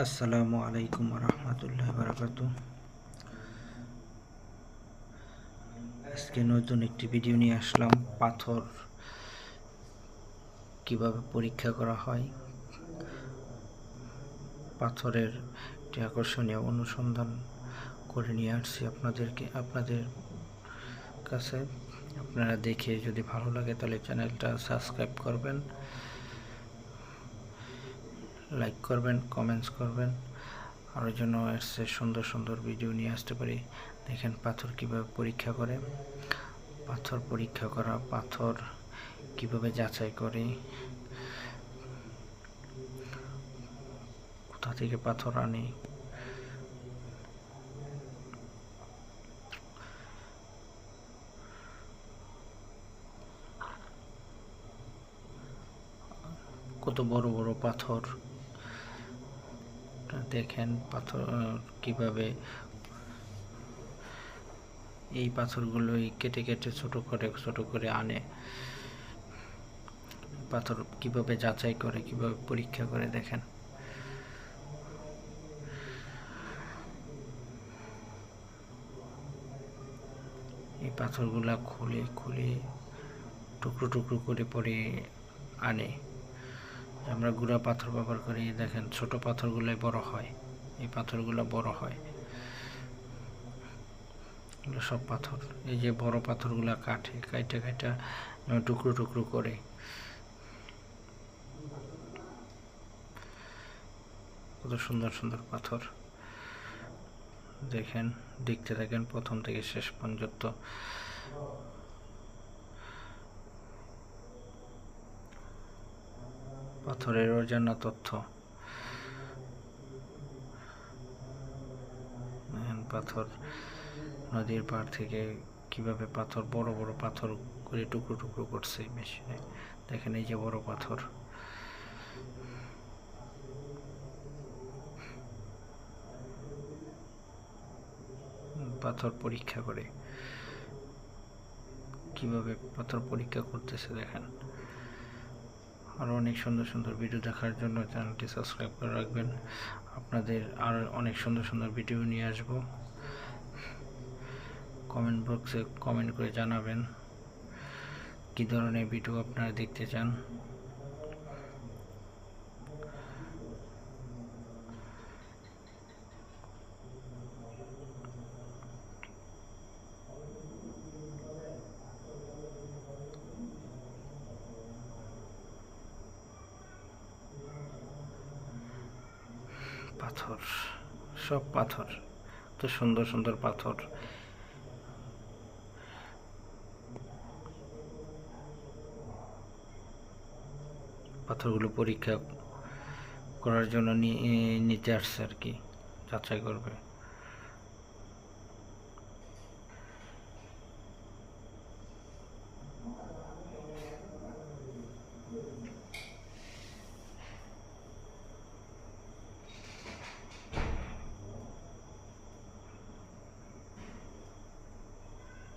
আসসালামু আলাইকুম রহমতুল্লাহ বারাকাত আজকে নতুন একটি ভিডিও নিয়ে আসলাম, পাথর কীভাবে পরীক্ষা করা হয়, পাথরের একটি আকর্ষণীয় অনুসন্ধান করে নিয়ে আসছি আপনাদেরকে, আপনাদের কাছে। আপনারা দেখে যদি ভালো লাগে তাহলে চ্যানেলটা সাবস্ক্রাইব করবেন। লাইক করবেন কমেন্টস করবেন। আরও জন্য এসে সুন্দর সুন্দর ভিডিও নিয়ে আসতে পারি। দেখেন পাথর কীভাবে পরীক্ষা করে। পাথর পরীক্ষা করা, পাথর কীভাবে যাচাই করে। কোথা থেকে পাথর আনে? কত বড় বড় পাথর? দেখেন পাথর কীভাবে এই পাথরগুলোই কেটে কেটে ছোট করে ছোট করে আনে। পাথর কীভাবে যাচাই করে, কীভাবে পরীক্ষা করে দেখেন। এই পাথরগুলা খুলে খুলে টুকরো টুকরো করে পরে আনে। আমরা গুঁড়া পাথর ব্যবহার করি দেখেন ছোট পাথরগুলোই বড় হয়, এই পাথরগুলো বড় হয়। এগুলো সব পাথর, এই যে বড় পাথরগুলো কাটে কাইটা কাইটা টুকরো টুকরো করে। কত সুন্দর সুন্দর পাথর। দেখেন, দেখতে থাকেন প্রথম থেকে শেষ পর্যন্ত। পাথরের অজানা তথ্য। পাথর নদীর পাড় থেকে কীভাবে পাথর, বড় বড় পাথর করে টুকরো টুকরো করছে মেশিনে। দেখেন এই যে বড় পাথর। পাথর পরীক্ষা করে। কীভাবে পাথর পরীক্ষা করতেছে দেখেন। আরও অনেক সুন্দর সুন্দর ভিডিও দেখার জন্য চ্যানেলটি সাবস্ক্রাইব করে রাখবেন। আপনাদের আর অনেক সুন্দর সুন্দর ভিডিও নিয়ে আসব। কমেন্ট বক্সে কমেন্ট করে জানাবেন কি ধরনের ভিডিও আপনারা দেখতে চান। পাথর, সব পাথর তো সুন্দর সুন্দর পাথর। পাথরগুলো পরীক্ষা করার জন্য নিয়ে নিতে আসছে আর কি, যাচাই করবে।